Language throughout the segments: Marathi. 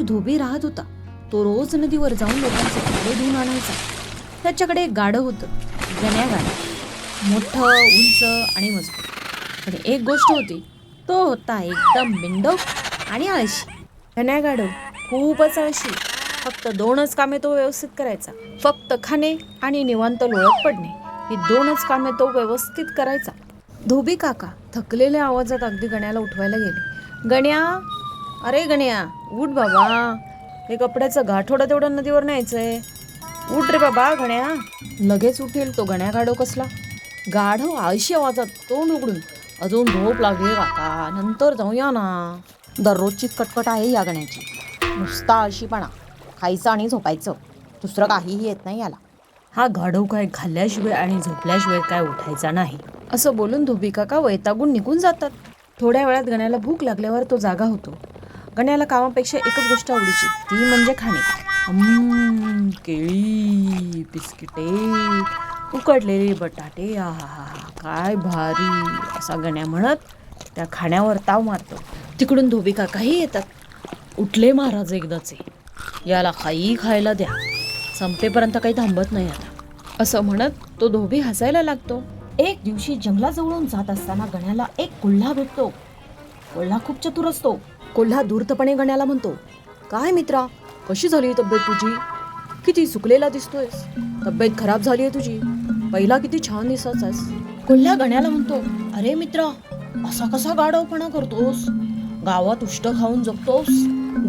एक धोबी राहत होता. तो रोज नदीवर जाऊन लोकांचे कपडे धुवून आणायचा. त्याच्याकडे एक गाडं होतं. गण्या गाडं मोठं उंच आणि मजबूत. पण एक गोष्ट होती. तो होता एकदम बिंडो आणि आळशी. गण्या गाडव खूपच आळशी. फक्त दोनच कामे तो व्यवस्थित करायचा. फक्त खाणे आणि निवांत लोळत पडणे. ही दोनच कामे तो व्यवस्थित करायचा. धोबी काका थकलेल्या आवाजात अगदी गण्याला उठवायला गेले. गण्या अरे गण्या उठ बाबा. हे कपड्याचं गाठोडं तेवढं नदीवर न्यायचंय. उठ रे बाबा गण्या. लगेच उठेल तो गण्या गाढव कसला. गाढव आळशी आवाजात तोंड उघडून अजून झोप लागली काका नंतर जाऊया ना. दररोजचीच कटकट आहे या गण्याची. नुसता आळशीपणा. खायचं आणि झोपायचं. दुसरं काहीही येत नाही याला. हा गाढव काय खाल्ल्याशिवाय आणि झोपल्याशिवाय काय उठायचा नाही. असं बोलून धोबी काका वैतागून निघून जातात. थोड्या वेळात गण्याला भूक लागल्यावर तो जागा होतो. गण्याला कामापेक्षा एकच गोष्ट आवडीची ती म्हणजे खाणे. केळी बिस्किटे उकडलेले बटाटे आहा काय भारी असा गण्या म्हणत त्या खाण्यावर ताव मारतो. तिकडून धोबी काकाही येतात. उठले महाराज एकदाचे. याला काही खायला द्या. संपेपर्यंत काही थांबत नाही आता. असं म्हणत तो धोबी हसायला लागतो. एक दिवशी जंगलाजवळून जात असताना गण्याला एक कोल्हा भेटतो. कोल्हा खूप चतुर असतो. कोल्हा धूर्तपणे गण्याला म्हणतो काय मित्रा कशी झाली तब्येत तुझी? किती सुकलेला दिसतोयस. तब्येत खराब झाली आहे तुझी. पहिला किती छान दिसायचास कोल्हा गण्याला म्हणतो अरे मित्रा असा कसा गाढवपणा करतोस? गावात उष्ट खाऊन जगतोस.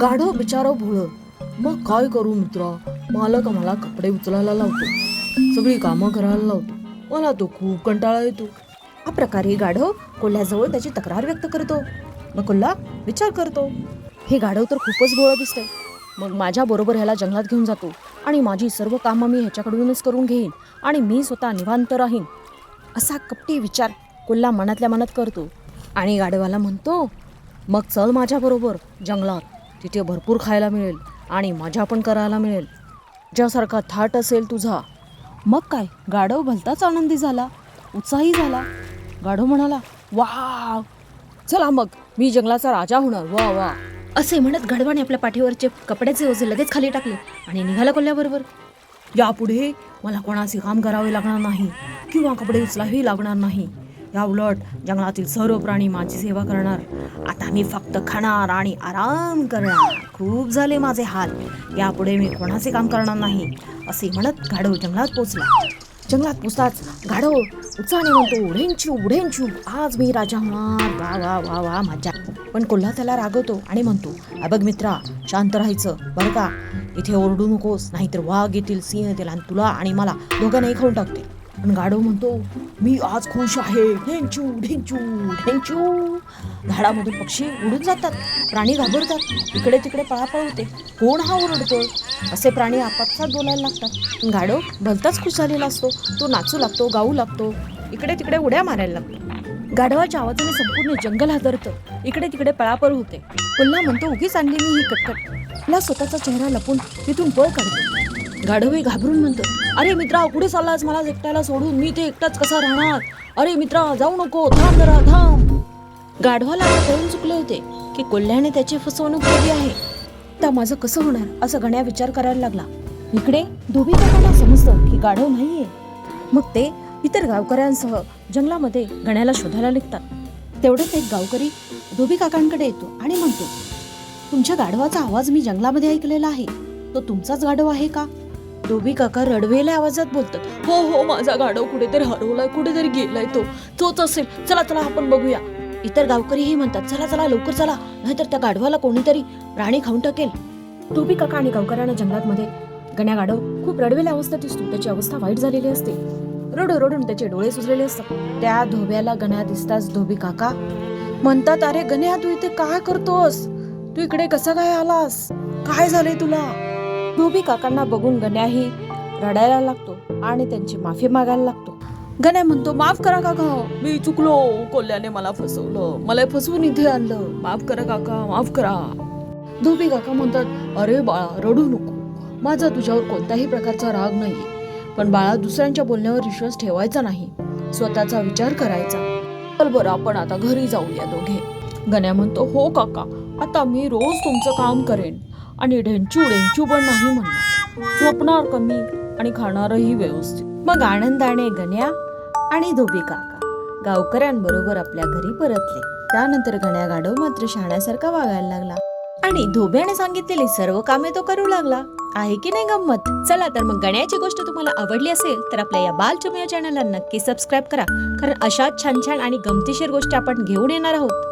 गाढव बिचारो भोळ. मग काय करू मित्रा? मालक मला कपडे उचलायला लावतो. सगळी कामं करायला लावतो. मला तो खूप कंटाळा येतो. हा प्रकारे गाढव कोल्ह्याजवळ त्याची तक्रार व्यक्त करतो. मग कोल्हा विचार करतो हे गाढव तर खूपच भोळं दिसतंय. मग माझ्या बरोबर ह्याला जंगलात घेऊन जातो आणि माझी सर्व कामं मी ह्याच्याकडूनच करून घेईन. आणि मी स्वतः निवांत राहीन. असा कपटी विचार कोल्हा मनातल्या मनात करतो. आणि गाढवाला म्हणतो मग चल माझ्याबरोबर जंगलात. तिथे भरपूर खायला मिळेल आणि मजा पण करायला मिळेल. ज्यासारखा थाट असेल तुझा. मग काय? गाढव भलताच आनंदी झाला. उत्साही झाला. गाढव म्हणाला वा चला मग. मी जंगलाचा राजा होणार. वा वा. असे म्हणत गाढवाने आपल्या पाठीवरचे कपड्याचे ओझे लगेच खाली टाकले आणि निघाला कोल्ह्याबरोबर यापुढे मला कोणाचे काम करावे लागणार नाही किंवा कपडे उचलावे लागणार नाही. या उलट जंगलातील सर्व प्राणी माझी सेवा करणार. आता मी फक्त खाणार आणि आराम करणार. खूप झाले माझे हाल. यापुढे मी कोणाचे काम करणार नाही असे म्हणत गाढव जंगलात पोचला. जंगलात पोचताच गाढव उत्साहाने म्हणतो उडेंचू उडेंचू. आज मी राजा होणार. वा वा वा वा मजा पण कोल्हा त्याला रागवतो आणि म्हणतो अबग मित्रा शांत राहायचं बरं का? इथे ओरडू नकोस नाहीतर वाघ येतील सिंह येतील आणि तुला आणि मला दोघांनाही खाऊन टाकते पण गाढव म्हणतो मी आज खुश आहे. ढेंचू ढेंचू ढेंचू झाडामधून पक्षी उडून जातात प्राणी घाबरतात इकडे तिकडे पळापळ होते. कोण हा ओरडतोय? असे प्राणी आपापसात बोलायला लागतात. पण गाढव भलताच खुश झालेला असतो. तो नाचू लागतो गाऊ लागतो. इकडे तिकडे उड्या मारायला लागतो. गाढवाच्या आवाजाने संपूर्ण जंगल हादरतं. इकडे तिकडे पळापळ होते. पुन्हा म्हणतो उगीच आणली मी ही कटकट. मला स्वतःचा चेहरा लपून तिथून पळ काढतो. गाढवे घाबरून म्हणतो अरे मित्रा कुठे चाललास? मला एकट्याला सोडून. मी ते एकटाच कसा राहणार? अरे मित्रा जाऊ नको. थांब जरा थांब. गाढवाला आता कळून चुकले होते की कोल्ह्याने त्याची फसवणूक केली आहे. त्या माझं कसं होणार? असं गण्या विचार करायला लागला. इकडे धोबी समजतं की गाढव नाहीये. मग ते इतर गावकऱ्यांसह जंगलामध्ये गण्याला शोधायला निघतात. तेवढंच एक गावकरी धोबी काकांकडे येतो आणि म्हणतो तुमच्या गाढवाचा आवाज मी जंगलामध्ये ऐकलेला आहे. तो तुमचाच गाढव आहे का? धोबी काका रडवेल्या आवाजात बोलतात हो हो माझा गाढव कुठेतरी हरवलाय कुठेतरी गेलाय तो. तोच असेल. चला चला आपण बघूया. इतर गावकरीही म्हणतात चला चला लवकर चला. नाहीतर त्या गाढवाला कोणीतरी प्राणी खाऊन टाकेल. धोबी काका आणि गावकऱ्यांना जंगलात गण्या गाढव खूप रडवेल्या अवस्थेत दिसतो. त्याची अवस्था वाईट झालेली असते. रडू रडून त्याचे डोळे सुजलेले असतात. त्या धोब्याला गण्या दिसताच धोबी काका म्हणतात अरे गण्या तू इथे काय करतोस? तू इकडे कसा काय आलास? काय झाले तुला? धोबी काकांना बघून गण्याही रडायला लागतो आणि त्यांची माफी मागायला लागतो. गण्या म्हणतो माफ करा काका मी चुकलो कोल्ह्याने मला फसवलं मला फसवून इथे आणलं. माफ करा काका माफ करा. धोबी काका म्हणतात अरे बाळा रडू नको. माझा तुझ्यावर कोणत्याही प्रकारचा राग नाहीये. पण बाळा दुसऱ्यांच्या बोलण्यावर विश्वास ठेवायचा नाही. स्वतःचा विचार करायचा. चल बरं आपण आता घरी जाऊया दोघे. गण्या म्हणतो हो काका आता मी रोज तुमचं काम करेन. आणि ढेंचू ढेंचू पण नाही म्हणणार. झोपणार कमी आणि खाणारही व्यवस्थित. मग आनंदाने गण्या आणि धोबी काका गावकऱ्यांबरोबर आपल्या घरी परतले. त्यानंतर गण्या गाढव मात्र शहाण्यासारखा वागायला लागला. आणि धोब्याने सांगितलेली सर्व कामे तो करू लागला. आहे की नाही गंमत? चला तर मग गण्याची गोष्ट तुम्हाला आवडली असेल तर आपल्या या बालचम या चॅनलला नक्की सबस्क्राईब करा. कारण अशाच छान छान आणि गमतीशीर गोष्टी आपण घेऊन येणार आहोत.